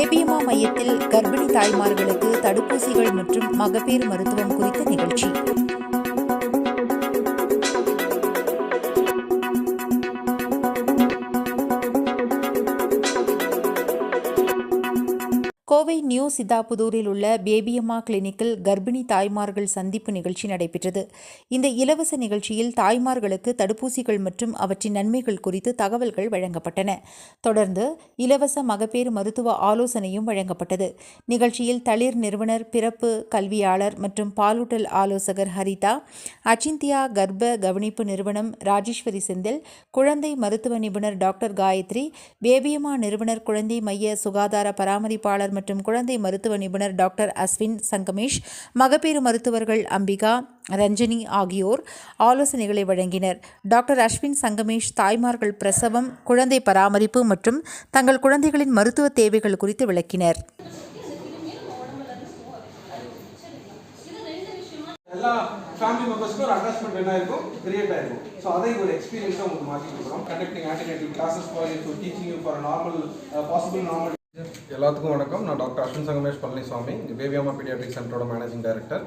பேபியம்மா மையத்தில் கர்ப்பிணி தாய்மார்களுக்கு தடுப்பூசிகள் மற்றும் மகப்பேறு மருத்துவம் குறித்த நிகழ்ச்சி. கோவை நியூ சித்தாபுதூரில் உள்ள பேபியம்மா கிளினிக்கில் கர்ப்பிணி தாய்மார்கள் சந்திப்பு நிகழ்ச்சி நடைபெற்றது. இந்த இலவச நிகழ்ச்சியில் தாய்மார்களுக்கு தடுப்பூசிகள் மற்றும் அவற்றின் நன்மைகள் குறித்து தகவல்கள் வழங்கப்பட்டன. தொடர்ந்து இலவச மகப்பேறு மருத்துவ ஆலோசனையும் வழங்கப்பட்டது. நிகழ்ச்சியில் தளிர் நிறுவனர் பிறப்பு கல்வியாளர் மற்றும் பாலூட்டல் ஆலோசகர் ஹரிதா அச்சிந்தியா கர்ப்ப கவனிப்பு நிறுவனம் ராஜேஸ்வரி செந்தில் குழந்தை மருத்துவ நிபுணர் டாக்டர் காயத்ரி பேபியம்மா நிறுவனர் குழந்தை மைய சுகாதார பராமரிப்பாளர் மற்றும் குழந்தை மருத்துவ நிபுணர் டாக்டர் அஸ்வின் சங்கமேஷ் மகப்பேறு மருத்துவர்கள் அம்பிகா ரஞ்சினி ஆகியோர் ஆலோசனைகளை வழங்கினர். டாக்டர் அஸ்வின் சங்கமேஷ் தாய்மார்கள் பிரசவம் குழந்தை பராமரிப்பு மற்றும் தங்கள் குழந்தைகளின் மருத்துவ தேவைகள் குறித்து விளக்கினர். எல்லா ஃபேமிலி மெம்பர்ஸ்க்கும் ஒரு அட்டாச்மெண்ட் என்ன இருக்கும்? கிரியேட் ஆயிருக்கும். ஸோ அதை ஒரு எக்ஸ்பீரியன்ஸாக உங்களுக்கு மாற்றி கொடுக்குறோம். Conducting alternative classes for you teaching for normal possible normal எல்லாத்துக்கும் வணக்கம். நான் டாக்டர் அஸ்வின் சங்கமேஷ் பழனிசாமி இங்கே Babyama paediatric சென்டரோட managing director.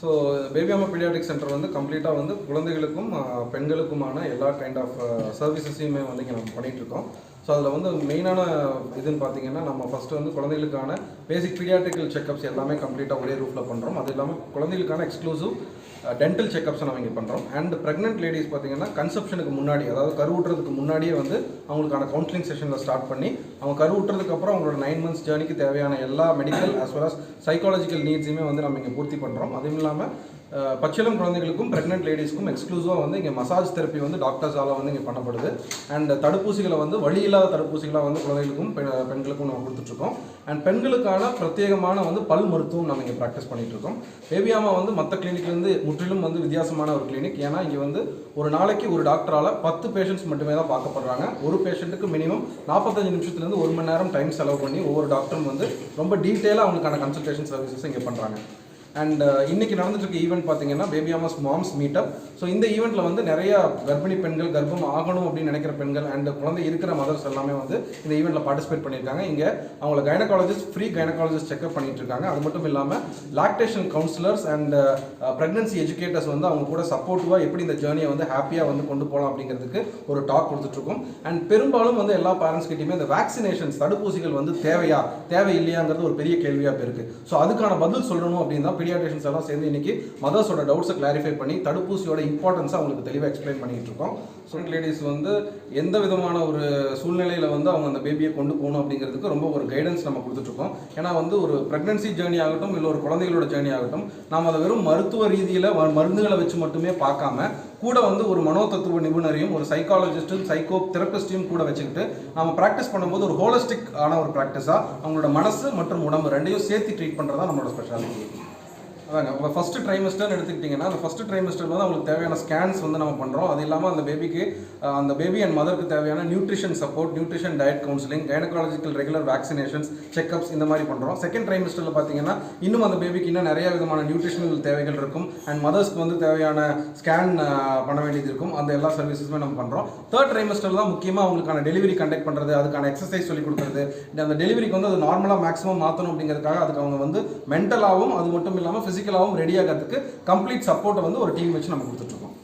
So Babyama paediatric centre வந்து கம்ப்ளீட்டாக வந்து குழந்தைகளுக்கும் பெண்களுக்குமான எல்லா கைண்ட் ஆஃப் சர்வீசஸையுமே வந்து இங்கே நம்ம பண்ணிகிட்ருக்கோம் இருக்கோம். ஸோ அதில் வந்து மெயினான இதுன்னு பார்த்தீங்கன்னா நம்ம ஃபஸ்ட்டு வந்து குழந்தைகளுக்கான பேசிக் பீடியாட்ரிக்கல் செக்கப்ஸ் எல்லாமே கம்ப்ளீட்டாக ஒரே ரூஃபில் பண்ணுறோம் அது இல்லாமல் குழந்தைகளுக்கான எக்ஸ்க்ளூசிவ் டென்டல் செக்கப்ஸை நம்ம இங்கே பண்ணுறோம் அண்ட் ப்ரெக்னென்ட் லேடிஸ் பார்த்தீங்கன்னா கன்செப்ஷனுக்கு முன்னாடி அதாவது கருவுட்டுறதுக்கு முன்னாடியே வந்து அவங்களுக்கான கவுன்சிலிங் செஷனில் ஸ்டார்ட் பண்ணி அவங்க கருவுட்டுறதுக்கப்புறம் அவங்களோட நைன் மந்த்ஸ் ஜேர்னிக்கு தேவையான எல்லா medical as well as psychological நீட்ஸையுமே வந்து நம்ம இங்கே பூர்த்தி பண்ணுறோம் அதுவும் இல்லாமல் அஹ், பச்சிளம் குழந்தைகளுக்கும் ப்ரெக்னென்ட் லேடிஸ்க்கும் எக்ஸ்க்ளூசிவாக வந்து இங்கே மசாஜ் தெரப்பி வந்து டாக்டர்ஸால் வந்து இங்கே பண்ணப்படுது. அண்ட் தடுப்பூசிகளை வந்து வழி இல்லாத தடுப்பூசிகளாக வந்து குழந்தைகளுக்கும் பெ- பெண்களுக்கும் நம்ம கொடுத்துட்ருக்கோம். அண்ட் பெண்களுக்கான பிரத்யேகமான வந்து பல் மருத்துவம் நம்ம இங்கே ப்ராக்டிஸ் பண்ணிகிட்ருக்கோம் இருக்கோம் பேபியாமா வந்து மற்ற கிளினிக்லேருந்து முற்றிலும் வந்து வித்தியாசமான ஒரு கிளினிக் ஏன்னா இங்கே வந்து ஒரு நாளைக்கு ஒரு டாக்டரால் பத்து பேஷண்ட்ஸ் மட்டுமே தான் பார்க்கப்படுறாங்க. ஒரு பேஷண்ட்டுக்கு மினிமம் நாற்பத்தஞ்சு நிமிஷத்துலேருந்து ஒரு மணி நேரம் டைம் செலவு பண்ணி ஒவ்வொரு டாக்டரும் வந்து ரொம்ப டீட்டெயிலாக அவங்களுக்கான கன்சல்டேஷன் சர்வீசஸ் இங்கே பண்ணுறாங்க அண்ட் uh, இன்னைக்கு நடந்துட்டு ஈவெண்ட் பார்த்தீங்கன்னா பேபியாமாஸ் மாம்ஸ் மீட்டப் ஸோ இந்த ஈவெண்ட்டில் வந்து நிறைய கர்ப்பிணி பெண்கள் கர்ப்பம் ஆகணும் அப்படின்னு நினைக்கிற பெண்கள் அண்ட் குழந்தை இருக்கிற மதர்ஸ் எல்லாமே வந்து இந்த ஈவெண்ட்டில் பார்ட்டிசிபேட் பண்ணியிருக்காங்க. இங்கே அவங்கள கைனகாலஜிஸ்ட் ஃப்ரீ கைனகாலஜிஸ்ட் செக்அப் பண்ணிட்டு இருக்காங்க அது மட்டும் இல்லாமல் lactation counsellors and pregnancy educators வந்து அவங்க கூட சப்போர்ட்டிவாக எப்படி இந்த ஜேர்னியை வந்து ஹாப்பியாக வந்து கொண்டு போகலாம் அப்படிங்கிறதுக்கு ஒரு டாக் கொடுத்துட்ருக்கோம் அண்ட் பெரும்பாலும் வந்து எல்லா பேரண்ட்ஸ் கிட்டேயுமே இந்த வேக்சினேஷன்ஸ் தடுப்பூசிகள் வந்து தேவையா தேவை இல்லையாங்கிறது ஒரு பெரிய கேள்வியாக இருக்குது ஸோ அதுக்கான பதில் சொல்லணும் அப்படின்னு தான் பீடியாட்ரிஷன்ஸ் எல்லாம் சேர்ந்து இன்னைக்கு மதர்ஸோட டவுட்ஸை கிளாரிஃபை பண்ணி தடுப்பூசியோட இம்பார்ட்டன்ஸை அவங்களுக்கு தெளிவாக எக்ஸ்பிளைன் பண்ணிட்டு இருக்கோம். ஸோ லேடிஸ் வந்து எந்த விதமான ஒரு சூழ்நிலையில் வந்து அவங்க அந்த பேபியை கொண்டு போகணும் அப்படிங்கிறதுக்கு ரொம்ப ஒரு கைடன்ஸ் நம்ம கொடுத்துட்ருக்கோம் ஏன்னா வந்து ஒரு ப்ரெக்னன்சி ஜேர்னி ஆகட்டும் இல்லை ஒரு குழந்தைகளோட ஜேர்னி ஆகட்டும் நாம் அதை வெறும் மருத்துவ ரீதியில் மருந்துகளை வச்சு மட்டுமே பார்க்காம கூட வந்து ஒரு மனோதத்துவ நிபுணரையும் ஒரு சைக்காலஜிஸ்ட்டும் சைக்கோ தெரப்பிஸ்டையும் கூட வச்சுக்கிட்டு நம்ம ப்ராக்டிஸ் பண்ணும்போது ஒரு ஹோலிஸ்டிக் ஆன ஒரு ப்ராக்டிஸாக அவங்களோட மனசு மற்றும் உடம்பு ரெண்டையும் சேர்த்து ட்ரீட் பண்ணுறதா நம்மளோட ஸ்பெஷாலிட்டி அதாங்க இப்போ ஃபஸ்ட்டு ட்ரைமஸ்டர்னு எடுத்துக்கிட்டிங்கன்னா அந்த ஃபஸ்ட்டு ட்ரைமிஸ்டர் வந்து அவங்களுக்கு தேவையான ஸ்கேன்ஸ் வந்து நம்ம பண்ணுறோம் அது இல்லாமல் அந்த பேபிக்கு அந்த பேபி அண்ட் மதருக்கு தேவையான nutrition support nutrition diet counselling gynaecological regular vaccinations checkups இந்த மாதிரி பண்ணுறோம் செகண்ட் ட்ரைமஸ்டரில் பார்த்தீங்கன்னா இன்னும் அந்த பேபிக்கு இன்னும் நிறைய விதமான நியூட்ரிஷனல் தேவைகள் இருக்கும். அண்ட் மதர்ஸ்க்கு வந்து தேவையான ஸ்கேன் பண்ண வேண்டியது இருக்கும். அந்த எல்லா சர்வீசஸுமே நம்ம பண்ணுறோம் தேர்ட் ட்ரைமிஸ்டர் தான் முக்கியமாக அவங்களுக்கான டெலிவரி கண்டக்ட் பண்ணுறது அதுக்கான எக்ஸசைஸ் சொல்லி கொடுக்குறது. அந்த டெலிவரிக்கு வந்து அது நார்மலாக மேக்ஸிமம் மாற்றணும் அப்படிங்கிறதுக்காக அதுக்கு அவங்க வந்து மென்டலாகவும் அது மட்டும் இல்லாமல் ஃபிசிக்கலாகவும் ரெடி ஆகிறதுக்கு கம்ப்ளீட் சப்போர்ட்டை வந்து ஒரு டீம் வச்சு நம்ம கொடுத்துட்ருக்கோம்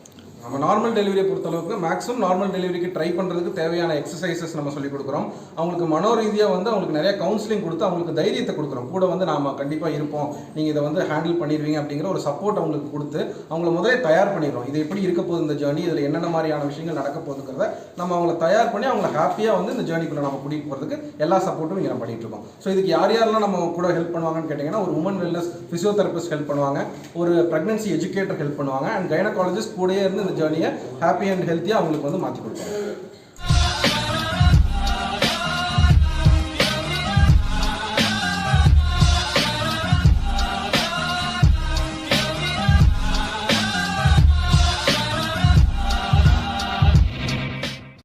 நம்ம நார்மல் டெலிவரியை பொறுத்தளவுக்கு மேக்ஸிமம் நார்மல் டெலிவரிக்கு ட்ரை பண்ணுறதுக்கு தேவையான எக்ஸசைசஸ் நம்ம சொல்லி கொடுக்குறோம். அவங்களுக்கு மனோ ரீதியாக வந்து அவங்களுக்கு நிறைய கவுன்சிலிங் கொடுத்து அவங்களுக்கு தைரியத்தை கொடுக்குறோம். கூட வந்து நாம் கண்டிப்பாக இருப்போம். நீங்கள் இதை வந்து ஹேண்டில் பண்ணிடுவீங்க அப்படிங்கிற ஒரு சப்போர்ட் அவங்களுக்கு கொடுத்து அவங்கள முதலே தயார் பண்ணிடுறோம். இது எப்படி இருக்க போகுது இந்த ஜேர்னி இதில் என்னென்ன மாதிரியான விஷயங்கள் நடக்க போகுதுங்கிறத நம்ம அவங்கள தயார் பண்ணி அவங்கள ஹாப்பியாக வந்து இந்த ஜேர்னிக்குள்ளே நம்ம கூட்டிகிட்டு போகிறதுக்கு எல்லா சப்போர்ட்டும் இங்கே நம்ம இருக்கோம். ஸோ இதுக்கு யார் யாரெல்லாம் நம்ம கூட ஹெல்ப் பண்ணுவாங்கன்னு கேட்டிங்கன்னா ஒரு உமன் வெல்னஸ் ஃபிசியோதெரபிஸ்ட் ஹெல்ப் பண்ணுவாங்க. ஒரு ப்ரெக்னன்சி எஜுகேட்டர் ஹெல்ப் பண்ணுவாங்க. அண்ட் கைனகாலஜிஸ்ட் கூடயே இருந்து இந்த ஜேர்னியை ஹாப்பி அண்ட் ஹெல்த்தியாக அவங்களுக்கு வந்து மாற்றி கொடுப்பாங்க.